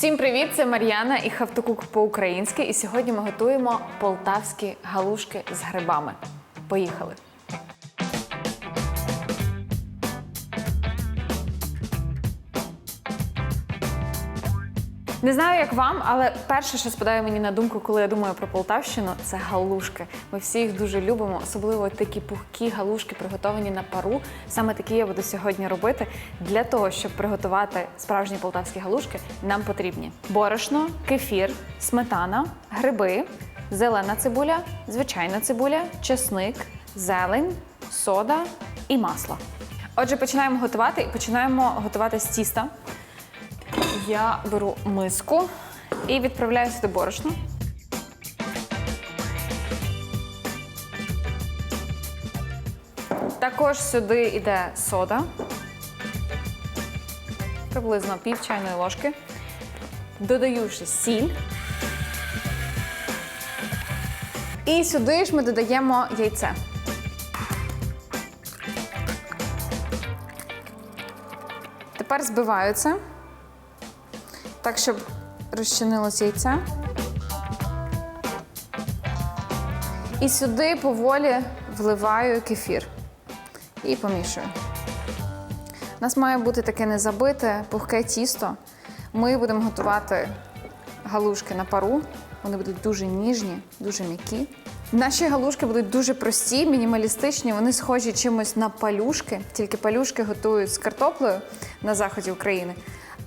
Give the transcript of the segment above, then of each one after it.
Всім привіт! Це Мар'яна і Хавтокук по-українськи. І сьогодні ми готуємо полтавські галушки з грибами. Поїхали! Не знаю, як вам, але перше, що спадає мені на думку, коли я думаю про Полтавщину, це галушки. Ми всі їх дуже любимо, особливо такі пухкі галушки, приготовані на пару. Саме такі я буду сьогодні робити. Для того, щоб приготувати справжні полтавські галушки, нам потрібні борошно, кефір, сметана, гриби, зелена цибуля, звичайна цибуля, чесник, зелень, сода і масло. Отже, починаємо готувати і починаємо готувати з тіста. Я беру миску і відправляю сюди борошно. Також сюди йде сода, приблизно пів чайної ложки. Додаю ще сіль. І сюди ж ми додаємо яйце. Тепер збиваю це так, щоб розчинилось яйце. І сюди поволі вливаю кефір і помішую. У нас має бути таке незабите, пухке тісто. Ми будемо готувати галушки на пару. Вони будуть дуже ніжні, дуже м'які. Наші галушки будуть дуже прості, мінімалістичні. Вони схожі чимось на палюшки, тільки палюшки готують з картоплею на заході України.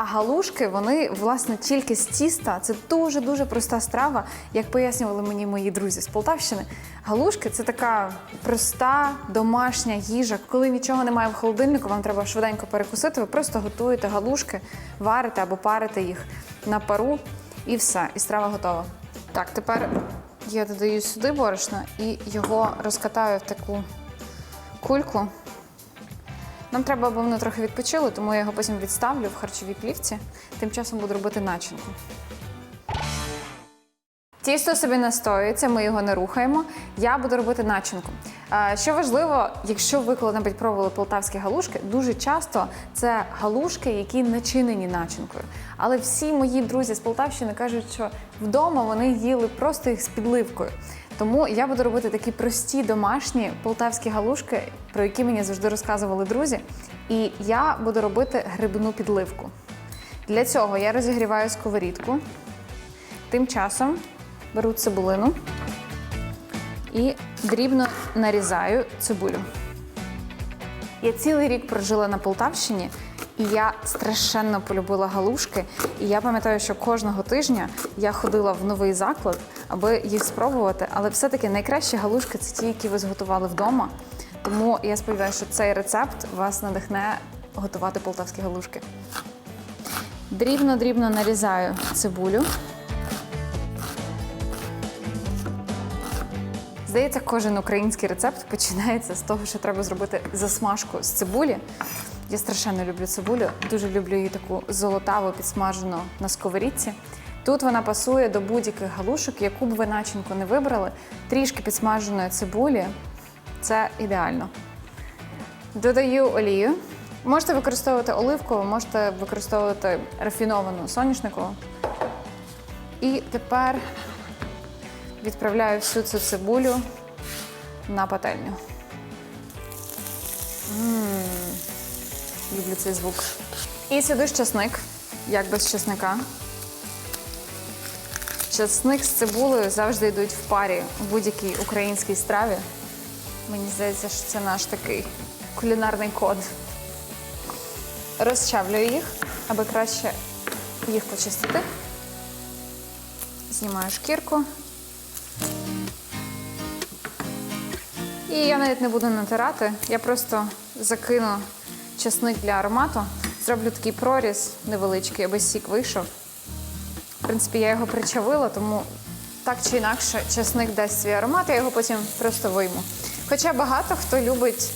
А галушки, вони власне тільки з тіста. Це дуже дуже проста страва. Як пояснювали мені мої друзі з Полтавщини, галушки це така проста домашня їжа. Коли нічого немає в холодильнику, вам треба швиденько перекусити. Ви просто готуєте галушки, варите або парите їх на пару, і все, і страва готова. Так, тепер я додаю сюди борошно і його розкатаю в таку кульку. Нам треба, аби воно трохи відпочило, тому я його потім відставлю в харчовій плівці. Тим часом буду робити начинку. Тісто собі настоюється, ми його не рухаємо. Я буду робити начинку. Е, Що важливо, якщо ви коли-небудь пробували полтавські галушки, дуже часто це галушки, які начинені начинкою. Але всі мої друзі з Полтавщини кажуть, що вдома вони їли просто їх з підливкою. Тому я буду робити такі прості домашні полтавські галушки, про які мені завжди розказували друзі. І я буду робити грибну підливку. Для цього я розігріваю сковорідку. Тим часом беру цибулину і дрібно нарізаю цибулю. Я цілий рік прожила на Полтавщині, і я страшенно полюбила галушки. І я пам'ятаю, що кожного тижня я ходила в новий заклад, аби їх спробувати. Але все-таки найкращі галушки це ті, які ви зготували вдома. Тому я сподіваюся, що цей рецепт вас надихне готувати полтавські галушки. Дрібно-дрібно нарізаю цибулю. Здається, кожен український рецепт починається з того, що треба зробити засмажку з цибулі. Я страшенно люблю цибулю, дуже люблю її таку золотаву підсмажену на сковорідці. Тут вона пасує до будь-яких галушок, яку б ви начинку не вибрали. Трішки підсмаженої цибулі це ідеально. Додаю олію. Можете використовувати оливкову, можете використовувати рафіновану соняшникову. І тепер відправляю всю цю цибулю на пательню. М, Люблю цей звук. І сюди ж чесник, як без чесника. Чесник з цибулею завжди йдуть в парі у будь-якій українській страві. Мені здається, що це наш такий кулінарний код. Розчавлюю їх, аби краще їх почистити. Знімаю шкірку. І я навіть не буду натирати, я просто закину чесник для аромату, зроблю такий проріз невеличкий, аби сік вийшов. В принципі, я його причавила, тому так чи інакше чесник дасть свій аромат, я його потім просто вийму. Хоча багато хто любить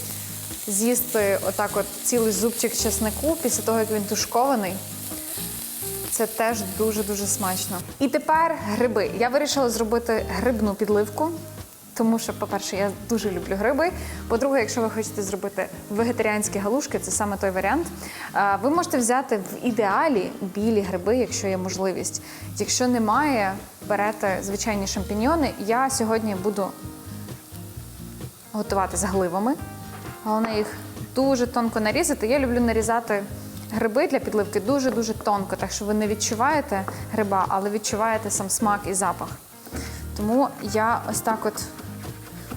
з'їсти отак от цілий зубчик чеснику після того, як він тушкований. Це теж дуже-дуже смачно. І тепер гриби. Я вирішила зробити грибну підливку. Тому що, по-перше, я дуже люблю гриби. По-друге, якщо ви хочете зробити вегетаріанські галушки, це саме той варіант. Ви можете взяти в ідеалі білі гриби, якщо є можливість. Якщо немає, берете звичайні шампіньйони. Я сьогодні буду готувати з гливами. Головне їх дуже тонко нарізати. Я люблю нарізати гриби для підливки дуже-дуже тонко, так що ви не відчуваєте гриба, але відчуваєте сам смак і запах. Тому я ось так от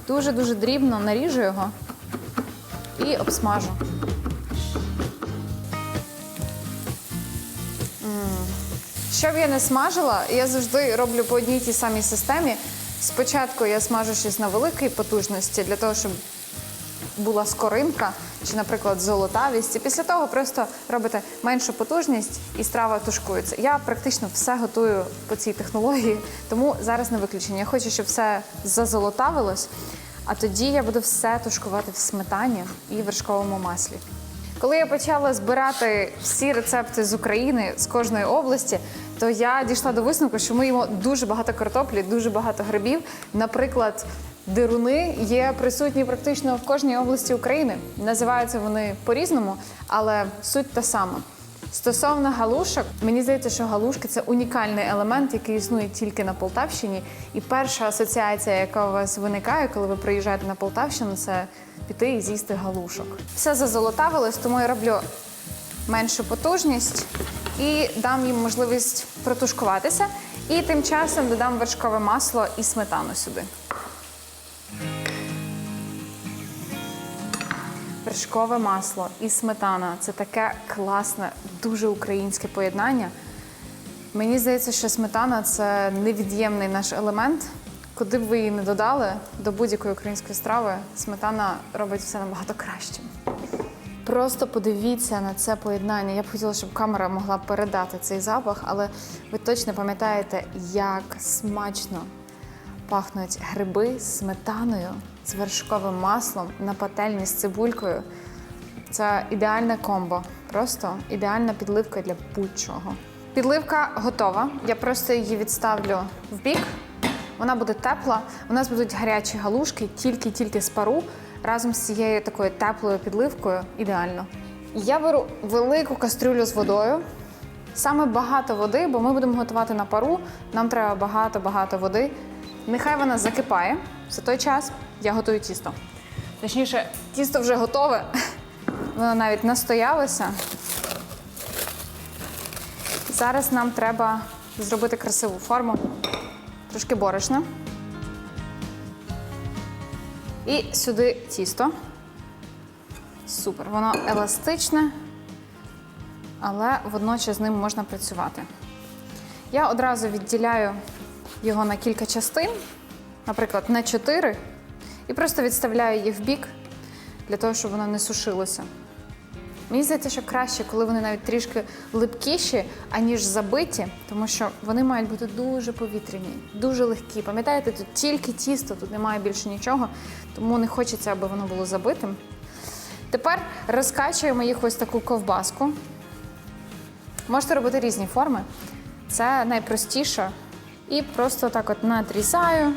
дуже-дуже дрібно наріжу його і обсмажу. М. Щоб я не смажила, я завжди роблю по одній тій самій системі. Спочатку я смажу щось на великій потужності для того, щоб була скоринка чи, наприклад, золотавість. І після того просто робите меншу потужність і страва тушкується. Я практично все готую по цій технології, тому зараз не виключення. Я хочу, щоб все зазолотавилось, а тоді я буду все тушкувати в сметані і вершковому маслі. Коли я почала збирати всі рецепти з України з кожної області, то я дійшла до висновку, що ми їмо дуже багато картоплі, дуже багато грибів. Наприклад, дируни є присутні практично в кожній області України. Називаються вони по-різному, але суть та сама. Стосовно галушок, мені здається, що галушки це унікальний елемент, який існує тільки на Полтавщині. І перша асоціація, яка у вас виникає, коли ви приїжджаєте на Полтавщину, це піти і з'їсти галушок. Все зазолотавилось, тому я роблю меншу потужність і дам їм можливість протушкуватися. І тим часом додам вершкове масло і сметану сюди. Вершкове масло і сметана це таке класне, дуже українське поєднання. Мені здається, що сметана це невід'ємний наш елемент. Куди б ви її не додали до будь-якої української страви, сметана робить все набагато кращим. Просто подивіться на це поєднання. Я б хотіла, щоб камера могла передати цей запах, але ви точно пам'ятаєте, як смачно пахнуть гриби з сметаною, з вершковим маслом на пательні з цибулькою. Це ідеальне комбо, просто ідеальна підливка для будь-чого. Підливка готова. Я просто її відставлю в бік. Вона буде тепла. У нас будуть гарячі галушки, тільки-тільки з пару, разом з цією такою теплою підливкою. Ідеально. Я беру велику кастрюлю з водою. Саме багато води, бо ми будемо готувати на пару. Нам треба багато-багато води. Нехай вона закипає. За той час я готую тісто. Точніше, тісто вже готове. Воно навіть настоялося. Зараз нам треба зробити красиву форму. Трошки борошна. І сюди тісто. Супер. Воно еластичне, але водночас з ним можна працювати. Я одразу відділяю його на кілька частин, наприклад, на чотири, і просто відставляю їх в бік для того, щоб воно не сушилося. Мені здається, що краще, коли вони навіть трішки липкіші, аніж забиті, тому що вони мають бути дуже повітряні, дуже легкі. Пам'ятаєте, тут тільки тісто, тут немає більше нічого, тому не хочеться, аби воно було забитим. Тепер розкачуємо їх ось таку ковбаску. Можете робити різні форми. Це найпростіше. І просто так от надрізаю.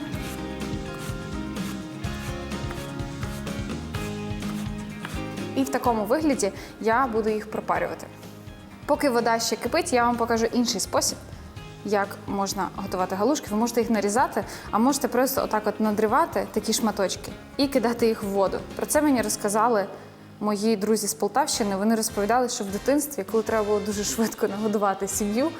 І в такому вигляді я буду їх пропарювати. Поки вода ще кипить, я вам покажу інший спосіб, як можна готувати галушки. Ви можете їх нарізати, а можете просто отак от надривати такі шматочки і кидати їх в воду. Про це мені розказали мої друзі з Полтавщини. Вони розповідали, що в дитинстві, коли треба було дуже швидко нагодувати сім'ю,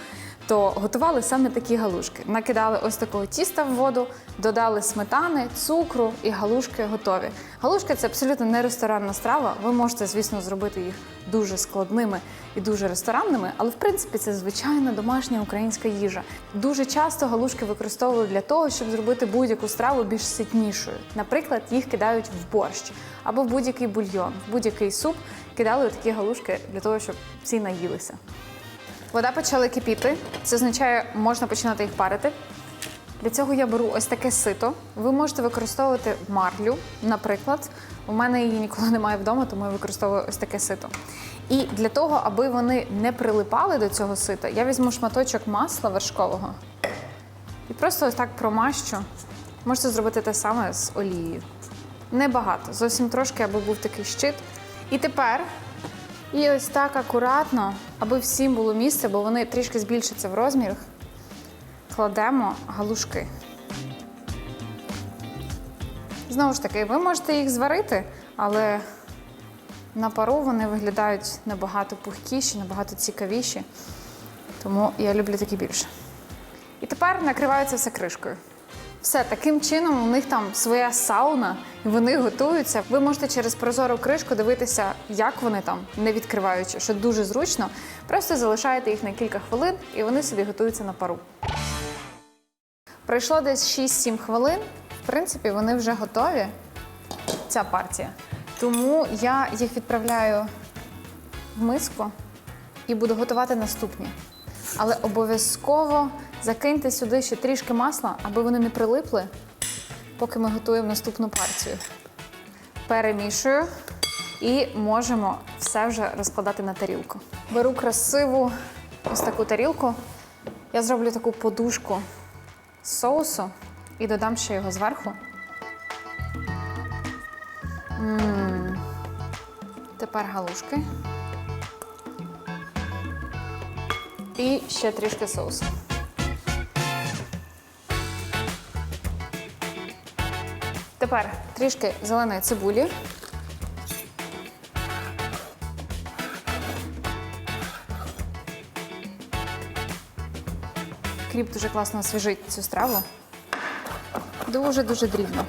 то готували саме такі галушки. Накидали ось такого тіста в воду, додали сметани, цукру і галушки готові. Галушки це абсолютно не ресторанна страва. Ви можете, звісно, зробити їх дуже складними і дуже ресторанними, але в принципі це звичайна домашня українська їжа. Дуже часто галушки використовували для того, щоб зробити будь-яку страву більш ситнішою. Наприклад, їх кидають в борщ або в будь-який бульйон, в будь-який суп кидали такі галушки для того, щоб всі наїлися. Вода почала кипіти. Це означає, можна починати їх парити. Для цього я беру ось таке сито. Ви можете використовувати марлю, наприклад. У мене її ніколи немає вдома, тому я використовую ось таке сито. І для того, аби вони не прилипали до цього сита, я візьму шматочок масла вершкового і просто ось так промащу Можете зробити те саме з олією. Небагато, зовсім трошки, аби був такий щит. І тепер, і ось так акуратно, аби всім було місце, бо вони трішки збільшаться в розмірах, кладемо галушки. Знову ж таки, ви можете їх зварити, але на пару вони виглядають набагато пухкіші, набагато цікавіші. Тому я люблю такі більше. І тепер накриваю це все кришкою. Все, таким чином у них там своя сауна, і вони готуються. Ви можете через прозору кришку дивитися, як вони там, не відкриваючи, що дуже зручно. Просто залишаєте їх на кілька хвилин, і вони собі готуються на пару. Пройшло десь 6-7 хвилин. В принципі, вони вже готові. Ця партія. Тому я їх відправляю в миску і буду готувати наступні. Але обов'язково закиньте сюди ще трішки масла, аби вони не прилипли, поки ми готуємо наступну партію. Перемішую і можемо все вже розкладати на тарілку. Беру красиву ось таку тарілку. Я зроблю таку подушку з соусу і додам ще його зверху. М. Тепер галушки. І ще трішки соусу. Тепер трішки зеленої цибулі. Кріп дуже класно освіжить цю страву. Дуже-дуже дрібно.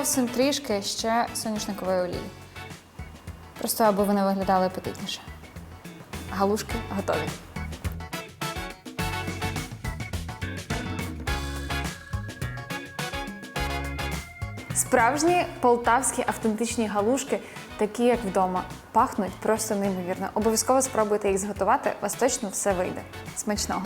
Зовсім трішки ще соняшникової олії. Просто аби вони виглядали апетитніше. Галушки готові. Справжні полтавські автентичні галушки, такі як вдома, пахнуть просто неймовірно. Обов'язково спробуйте їх зготувати, вас точно все вийде. Смачного!